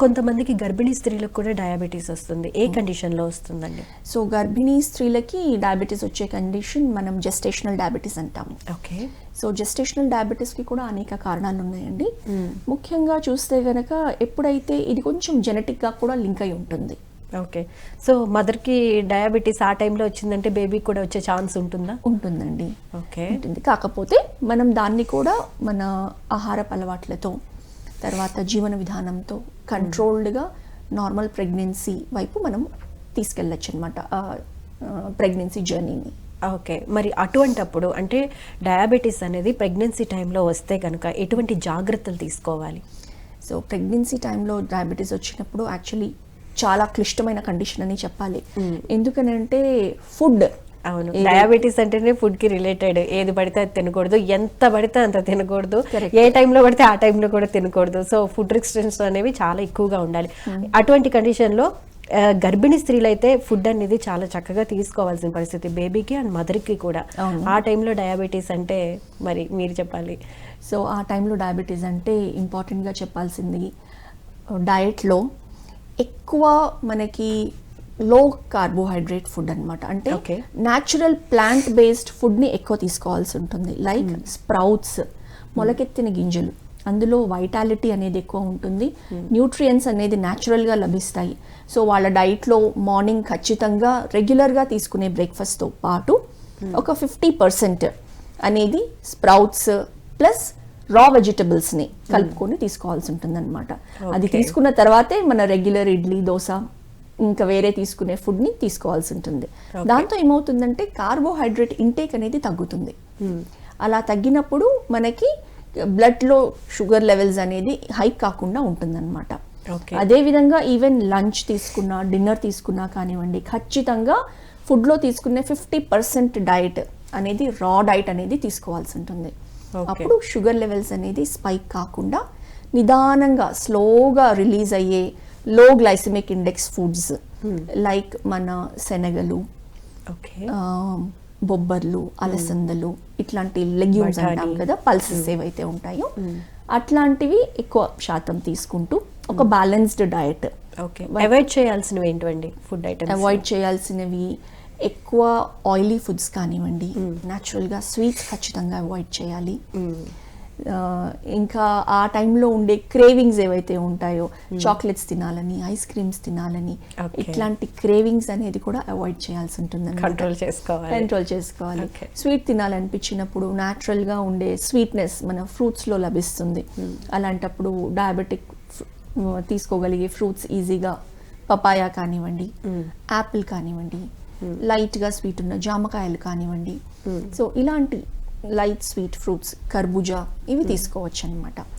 కొంతమందికి గర్భిణీ స్త్రీలకు కూడా డయాబెటీస్ వస్తుంది. ఏ కండిషన్లో వస్తుందండి? సో గర్భిణీ స్త్రీలకి డయాబెటీస్ వచ్చే కండిషన్ మనం జెస్టేషనల్ డయాబెటీస్ అంటాము. ఓకే. సో జెస్టేషనల్ డయాబెటీస్కి కూడా అనేక కారణాలు ఉన్నాయండి. ముఖ్యంగా చూస్తే గనక ఎప్పుడైతే ఇది కొంచెం జెనెటిక్గా కూడా లింక్ అయి ఉంటుంది. ఓకే. సో మదర్కి డయాబెటీస్ ఆ టైంలో వచ్చిందంటే బేబీకి కూడా వచ్చే ఛాన్స్ ఉంటుందా? ఉంటుందండి. ఓకే. ఉంటుంది. కాకపోతే మనం దాన్ని కూడా మన ఆహారపు అలవాట్లతో తర్వాత జీవన విధానంతో కంట్రోల్డ్గా నార్మల్ ప్రెగ్నెన్సీ వైపు మనం తీసుకెళ్ళచ్చు అనమాట ప్రెగ్నెన్సీ జర్నీని. ఓకే. మరి అటువంటప్పుడు అంటే డయాబెటీస్ అనేది ప్రెగ్నెన్సీ టైంలో వస్తే కనుక ఎటువంటి జాగ్రత్తలు తీసుకోవాలి? సో ప్రెగ్నెన్సీ టైంలో డయాబెటీస్ వచ్చినప్పుడు యాక్చువల్లీ చాలా క్లిష్టమైన కండిషన్ అని చెప్పాలి. ఎందుకనంటే ఫుడ్ అవును. డయాబెటీస్ అంటేనే ఫుడ్కి రిలేటెడ్ ఏది పడితే అది తినకూడదు. ఎంత పడితే అంత తినకూడదు. ఏ టైంలో పడితే ఆ టైంలో కూడా తినకూడదు. సో ఫుడ్ రిస్ట్రిక్షన్స్ అనేవి చాలా ఎక్కువగా ఉండాలి. అటువంటి కండిషన్లో ఆ, గర్భిణీ స్త్రీలు అయితే ఫుడ్ అనేది చాలా చక్కగా తీసుకోవాల్సిన పరిస్థితి. బేబీకి అండ్ మదర్కి కూడా. ఆ టైంలో డయాబెటీస్ అంటే మరి మీరు చెప్పాలి. సో ఆ టైంలో డయాబెటీస్ అంటే ఇంపార్టెంట్గా చెప్పాల్సింది డయట్లో ఎక్కువ మనకి లో కార్బోహైడ్రేట్ ఫుడ్ అన్నమాట. అంటే. న్యాచురల్ ప్లాంట్ బేస్డ్ ఫుడ్ని ఎక్కువ తీసుకోవాల్సి ఉంటుంది. లైక్ స్ప్రౌట్స్ మొలకెత్తిన గింజలు. అందులో వైటాలిటీ అనేది ఎక్కువ ఉంటుంది. న్యూట్రియన్స్ అనేది న్యాచురల్గా లభిస్తాయి. సో వాళ్ళ డైట్లో మార్నింగ్ ఖచ్చితంగా రెగ్యులర్గా తీసుకునే బ్రేక్ఫాస్ట్తో పాటు ఒక ఫిఫ్టీ పర్సెంట్ అనేది స్ప్రౌట్స్ ప్లస్ రా వెజిటబుల్స్ని కలుపుకొని తీసుకోవాల్సి ఉంటుంది అనమాట అది. తీసుకున్న తర్వాతే మన రెగ్యులర్ ఇడ్లీ దోశ ఇంకా వేరే తీసుకునే ఫుడ్ని తీసుకోవాల్సి ఉంటుంది. దాంతో ఏమవుతుందంటే కార్బోహైడ్రేట్ ఇంటేక్ అనేది తగ్గుతుంది అలా తగ్గినప్పుడు మనకి బ్లడ్లో షుగర్ లెవెల్స్ అనేది హైక్ కాకుండా ఉంటుందన్నమాట. అదేవిధంగా ఈవెన్ లంచ్ తీసుకున్నా డిన్నర్ తీసుకున్నా కానివ్వండి ఖచ్చితంగా ఫుడ్లో తీసుకునే ఫిఫ్టీ పర్సెంట్ డైట్ అనేది రా డైట్ అనేది తీసుకోవాల్సి ఉంటుంది. అప్పుడు షుగర్ లెవెల్స్ అనేది స్పైక్ కాకుండా నిదానంగా స్లోగా రిలీజ్ అయ్యే లో గ్లైసమిక్ ఇండెక్స్ ఫుడ్స్ లైక్ మన శనగలు బొబ్బర్లు అలసందలు ఇట్లాంటి లెగ్యూమ్స్. అంటాం కదా పల్సెస్ ఏవైతే ఉంటాయో అట్లాంటివి ఎక్కువ శాతం తీసుకుంటూ ఒక బ్యాలెన్స్డ్ డయట్ ఓకే అవాయిడ్ చేయాల్సినవి ఏంటండి ఫుడ్ ఐటమ్స్ అవాయిడ్ చేయాల్సినవి ఎక్కువ ఆయిలీ ఫుడ్స్ కానివ్వండి న్యాచురల్గా స్వీట్స్ ఖచ్చితంగా అవాయిడ్ చేయాలి. ఇంకా ఆ టైంలో ఉండే క్రేవింగ్స్ ఏవైతే ఉంటాయో చాక్లెట్స్ తినాలని ఐస్ క్రీమ్స్ తినాలని. ఇట్లాంటి క్రేవింగ్స్ అనేది కూడా అవాయిడ్ చేయాల్సి ఉంటుంది కంట్రోల్ చేసుకోవాలి. కంట్రోల్ చేసుకోవాలి. స్వీట్ తినాలనిపించినప్పుడు natural గా ఉండే స్వీట్నెస్ మన fruits లో లభిస్తుంది. అలాంటప్పుడు డయాబెటిక్ తీసుకోగలిగే ఫ్రూట్స్ ఈజీగా పపాయా కానివ్వండి యాపిల్ కానివ్వండి లైట్గా స్వీట్ ఉన్న జామకాయలు కానివ్వండి. సో ఇలాంటి లైట్ స్వీట్ ఫ్రూట్స్ కర్బూజా ఇవి తీసుకోవచ్చు అనమాట